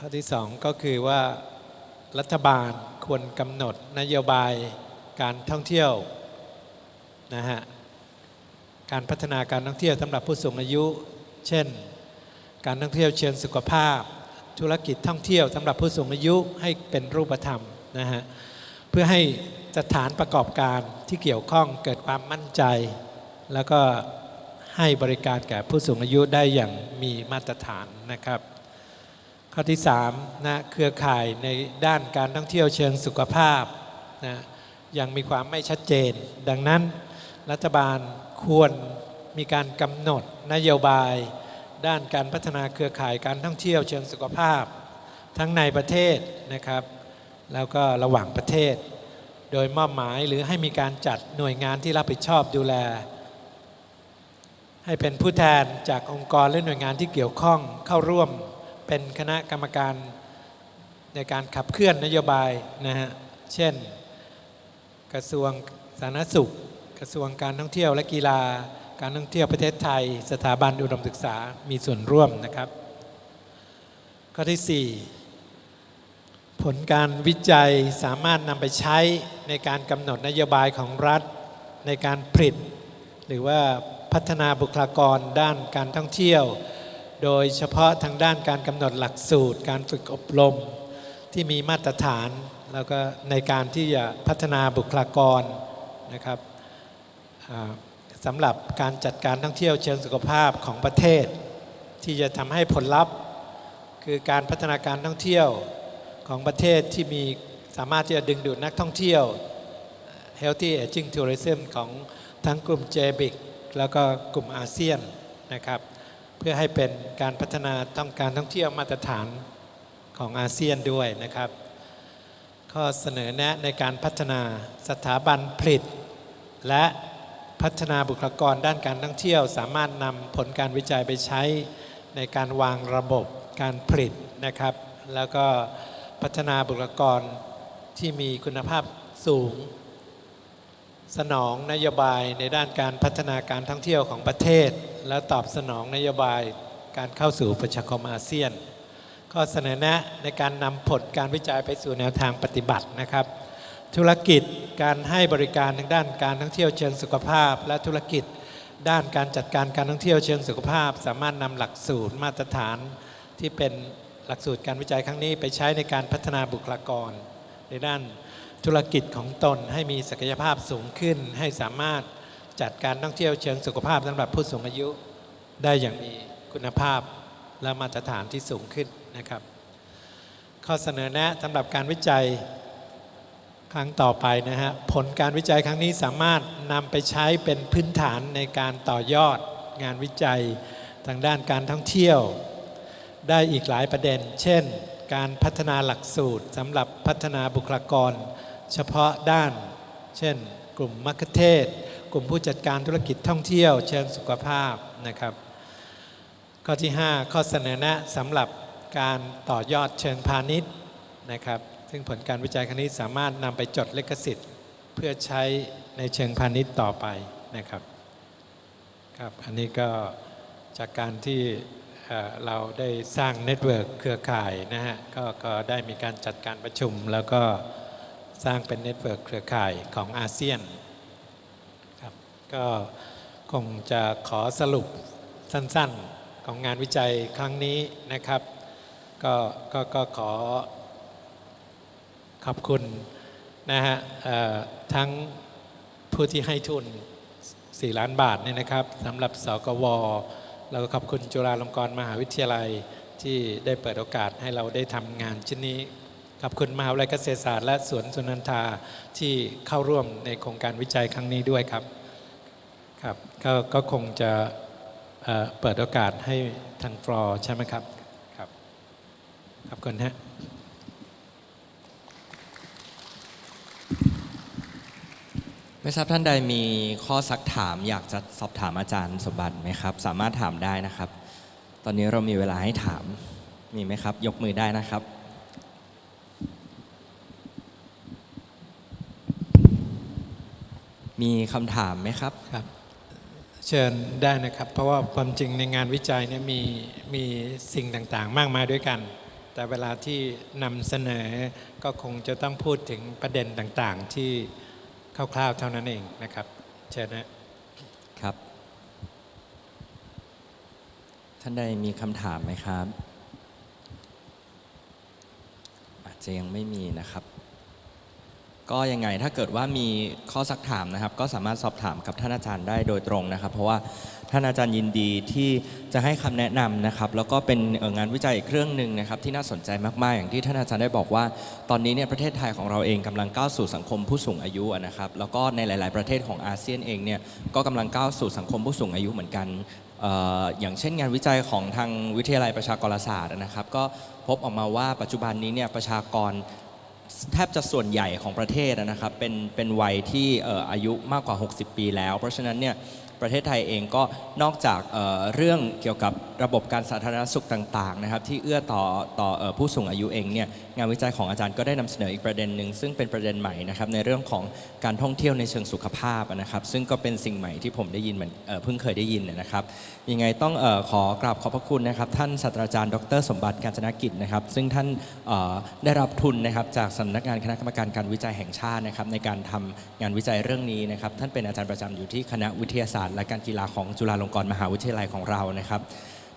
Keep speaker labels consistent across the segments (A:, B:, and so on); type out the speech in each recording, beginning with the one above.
A: ข้อที่สองก็คือว่ารัฐบาลควรกำหนดนโยบายการท่องเที่ยวนะฮะการพัฒนาการท่องเที่ยวสำหรับผู้สูงอายุ เช่น การท่องเที่ยวเชิงสุขภาพ ธุรกิจท่องเที่ยวสำหรับผู้สูงอายุให้เป็นรูปธรรมนะฮะเพื่อให้สถานประกอบการที่เกี่ยวข้องเกิดความมั่นใจ แล้วก็ให้บริการแก่ผู้สูงอายุได้อย่างมีมาตรฐานนะครับ ข้อที่3นะเครือข่ายในด้านการท่องเที่ยวเชิงสุขภาพนะยังมีความไม่ชัดเจน ดังนั้นรัฐบาลควรมีการกำหนดนโยบาย ด้านการพัฒนาเครือข่ายการท่องเที่ยวเชิงสุขภาพ ทั้งในประเทศนะครับ แล้วก็ระหว่างประเทศ โดยมอบหมายหรือให้มีการจัดหน่วยงานที่รับผิดชอบดูแล ให้เป็นผู้แทนจากองค์กรและหน่วยงานที่เกี่ยวข้องเข้าร่วม เป็นคณะกรรมการในการขับเคลื่อนนโยบายนะฮะ เช่น กระทรวงสาธารณสุข กระทรวงการท่องเที่ยวและกีฬา การท่องเที่ยวประเทศไทย สถาบันอุดมศึกษามีส่วนร่วมนะครับ ข้อที่ 4 ผลการวิจัยสามารถนำไปใช้ในการกำหนดนโยบายของรัฐในการผลิต หรือว่าพัฒนาบุคลากรด้านการท่องเที่ยว โดยเฉพาะทางด้านการกำหนดหลักสูตร การฝึกอบรมที่มีมาตรฐาน แล้วก็ในการที่จะพัฒนาบุคลากรนะครับสำหรับการจัดการท่องเที่ยวเชิงสุขภาพของประเทศ ที่จะทำให้ผลลัพธ์ คือการพัฒนาการท่องเที่ยวของประเทศที่มีสามารถที่จะดึงดูดนักท่องเที่ยว Healthy Aging Tourism ของทั้งกลุ่ม j b i c แล้วก็กลุ่มอาเซียนนะครับ เพื่อให้เป็นการพัฒนาต้องการท่องเที่ยวมาตรฐานของอาเซียนด้วยนะครับ ข้อเสนอแนะในการพัฒนาสถาบันผลิต และพัฒนาบุคลากรด้านการท่องเที่ยว สามารถนำผลการวิจัยไปใช้ในการวางระบบการผลิตนะครับ แล้วก็พัฒนาบุคลากรที่มีคุณภาพสูง สนองนโยบายในด้านการพัฒนาการท่องเที่ยวของประเทศ และตอบสนองนโยบายการเข้าสู่ประชาคมอาเซียน ข้อเสนอแนะในการนำผลการวิจัยไปสู่แนวทางปฏิบัตินะครับ ธุรกิจการให้บริการทางด้านการท่องเที่ยวเชิงสุขภาพ และธุรกิจด้านการจัดการการท่องเที่ยวเชิงสุขภาพ สามารถนำหลักสูตรมาตรฐานที่เป็นหลักสูตรการวิจัยครั้งนี้ไปใช้ในการพัฒนาบุคลากร ในด้าน ธุรกิจของตนให้มีศักยภาพสูงขึ้น ให้สามารถจัดการท่องเที่ยวเชิงสุขภาพสำหรับผู้สูงอายุได้อย่างมีคุณภาพและมาตรฐานที่สูงขึ้นนะครับ ข้อเสนอแนะสำหรับการวิจัยครั้งต่อไปนะฮะผลการวิจัยครั้งนี้สามารถนำไปใช้เป็นพื้นฐานในการต่อยอดงานวิจัยทางด้านการท่องเที่ยว ได้อีกหลายประเด็น เช่น การพัฒนาหลักสูตรสำหรับพัฒนาบุคลากร เฉพาะด้าน เช่น กลุ่มมัคเทศ กลุ่มผู้จัดการธุรกิจท่องเที่ยว เชิงสุขภาพนะครับ ข้อที่ 5 ข้อเสนอแนะสำหรับการต่อยอดเชิงพาณิชย์นะครับ ซึ่งผลการวิจัยครั้งนี้สามารถนำไปจดลิขสิทธิ์ เพื่อใช้ในเชิงพาณิชย์ต่อไปนะครับครับอันนี้ก็จากการที่เอ่อเราได้สร้างเน็ตเวิร์กเครือข่ายนะฮะกก็ได้มีการจัดการประชุมแล้วก็ สร้างเป็นเน็ตเวิร์กเครือข่ายของอาเซียนครับก็คงจะขอสรุปสั้นๆของงานวิจัยครั้งนี้นะครับก็ก็ก็ขอขอบคุณนะฮะทั้งผู้ที่ให้ทุน 4 ล้านบาทเนี่ยนะครับสำหรับสกวเราก็ขอบคุณจุฬาลงกรณ์มหาวิทยาลัยที่ได้เปิดโอกาสให้เราได้ทำงานชิ้นนี้ ขอบคุณมหาวิทยาลัยเกษตรศาสตร์และสวนสุนันทาที่เข้าร่วมในโครงการวิจัยครั้งนี้ด้วยครับครับก็ก็คงจะเเปิดโอกาสให้ทางฟลอร์ใช่ไหมครับครับขอบคุณฮะ
B: ไม่ทราบท่านใดมีข้อสักถามอยากจะสอบถามอาจารย์สมบัติไหมครับ สามารถถามได้นะครับ ตอนนี้เรามีเวลาให้ถามมีไหมครับ ยกมือได้นะครับ มีคำถามไหมครับ
A: ครับ เชิญได้นะครับ เพราะว่าความจริงในงานวิจัยเนี่ยมีมีสิ่งต่างๆ มากมายด้วยกัน แต่เวลาที่นำเสนอก็คงจะต้องพูดถึงประเด็นต่างๆ ที่คร่าวๆเท่านั้นเองนะครับ เชิญนะ
B: ครับ ท่านใดมีคำถามไหมครับ อาจจะยังไม่มีนะครับ ก็ยังไงถ้าเกิดว่ามีข้อสักถามนะครับ ก็สามารถสอบถามกับท่านอาจารย์ได้โดยตรงนะครับ เพราะว่าท่านอาจารย์ยินดีที่จะให้คำแนะนำนะครับ แล้วก็เป็นงานวิจัยอีกเครื่องหนึ่งนะครับ ที่น่าสนใจมาก ๆ อย่างที่ท่านอาจารย์ได้บอกว่า ตอนนี้เนี่ยประเทศไทยของเราเองกำลังก้าวสู่สังคมผู้สูงอายุนะครับ แล้วก็ในหลาย ๆ ประเทศของอาเซียนเองเนี่ยก็กำลังก้าวสู่สังคมผู้สูงอายุเหมือนกันอย่างเช่นงานวิจัยของทางวิทยาลัยประชากรศาสตร์นะครับ ก็พบออกมาว่าปัจจุบันนี้เนี่ยประชากร แทบจะส่วนใหญ่ของประเทศนะครับ เป็นเป็นวัยที่เอ่ออายุมากกว่า 60 ปีแล้ว เพราะฉะนั้นเนี่ย ประเทศไทยเองก็นอกจากเเรื่องเกี่ยวกับระบบการสาธารณสุขต่างๆนะครับที่เอื้อต่อต่ออผู้สูงอายุเองเนี่ยงานวิจัยของอาจารย์ก็ได้นำเสนออีกประเด็นหนึ่งซึ่งเป็นประเด็นใหม่นะครับในเรื่องของการท่องเที่ยวในเชิงสุขภาพนะครับ ซึ่งก็เป็นสิ่งใหม่ที่ผมได้ยินเหมือนเพิ่งเคยได้ยินนะครับยังไงต้องออขอกราบขอบพระคุณนะครับ ท่านศาสตราจารย์ดร สมบัติการจนกิจนะครับ ซึ่งท่านได้รับทุนนะครับจากสำนักงานคณะกรรมการการวิจัยแห่งชาตินะครับในการทำงานวิจัยเรื่องนี้นะครับท่านเป็นอาจารย์ประจำอยู่ที่คณะวิทยาศาสตร์และการกีฬาของจุฬาลงกรณ์มหาวิทยาลัยของเรานะครับ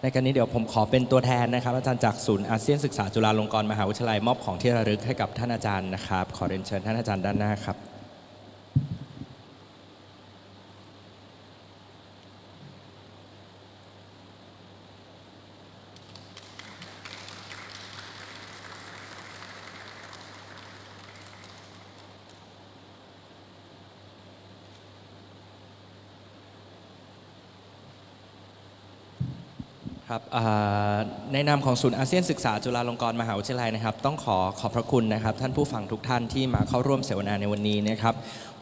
B: ในการนี้เดี๋ยวผมขอเป็นตัวแทนนะครับ อาจารย์จากศูนย์อาเซียนศึกษาจุฬาลงกรณ์มหาวิทยาลัยมอบของที่ระลึกให้กับท่านอาจารย์นะครับ ขอเรียนเชิญท่านอาจารย์ด้านหน้าครับ ครับในนามของศูนย์อาเซียนศึกษาจุฬาลงกรณ์มหาวิทยาลัยนะครับ ต้องขอขอบพระคุณนะครับ ท่านผู้ฟังทุกท่านที่มาเข้าร่วมเสวนาในวันนี้นะครับ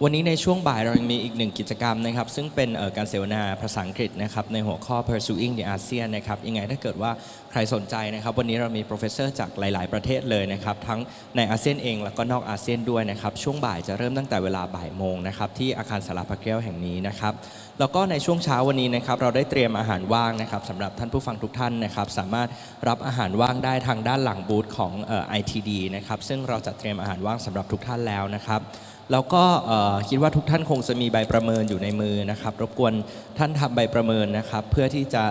B: วันนี้ในช่วงบ่ายเรายังมีอีกหนึ่งกิจกรรมนะครับ ซึ่งเป็นการเสวนาภาษาอังกฤษนะครับในหัวข้อ pursuing the ASEAN นะครับยังไงถ้าเกิดว่าใครสนใจนะครับ วันนี้เรามี professor จากหลาย ๆ ประเทศเลยนะครับ ทั้งในอาเซียนเองแล้วก็นอกอาเซียนด้วยนะครับ ช่วงบ่ายจะเริ่มตั้งแต่เวลาบ่ายโมงนะครับที่อาคารสาราพระแก้วแห่งนี้นะครับแล้วก็ในช่วงเช้าวันนี้นะครับเราได้เตรียมอาหารว่างนะครับสำหรับท่านผู้ฟังทุกท่านนะครับ สามารถรับอาหารว่างได้ทางด้านหลังบูธของเอ่อ ITD นะครับซึ่งเราจัดเตรียมอาหารว่างสำหรับทุกท่านแล้วนะครับ แล้วก็คิดว่าทุกท่านคงจะมีใบประเมินอยู่ในมือนะครับ รบกวนท่านทำใบประเมินนะครับ เพื่อที่จะ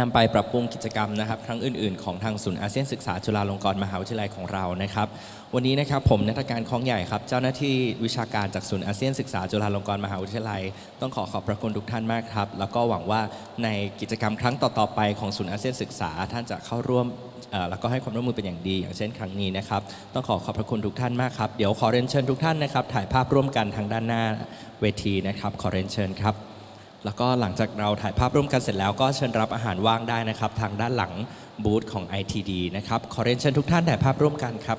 B: นำไปปรับปรุงกิจกรรมนะครับ ครั้งอื่น ๆ ของทางศูนย์อาเซียนศึกษาจุฬาลงกรณ์มหาวิทยาลัยของเรานะครับ วันนี้นะครับผมนักการคล้องใหญ่ครับ เจ้าหน้าที่วิชาการจากศูนย์อาเซียนศึกษาจุฬาลงกรณ์มหาวิทยาลัย ต้องขอขอบพระคุณทุกท่านมากครับ แล้วก็หวังว่าในกิจกรรมครั้งต่อ ๆ ไปของศูนย์อาเซียนศึกษาท่านจะเข้าร่วม แล้วก็ให้ความร่วมมือเป็นอย่างดี อย่างเช่นครั้งนี้นะครับ ต้องขอขอบพระคุณทุกท่านมากครับ เดี๋ยวขอเรียนเชิญทุกท่านนะครับ ถ่ายภาพร่วมกันทางด้านหน้าเวทีนะครับ ขอเรียนเชิญครับ แล้วก็หลังจากเราถ่ายภาพร่วมกันเสร็จแล้วก็เชิญรับอาหารว่างได้นะครับ ทางด้านหลังบูธของ ITD นะครับ ขอเรียนเชิญทุกท่านถ่ายภาพร่วมกันครับ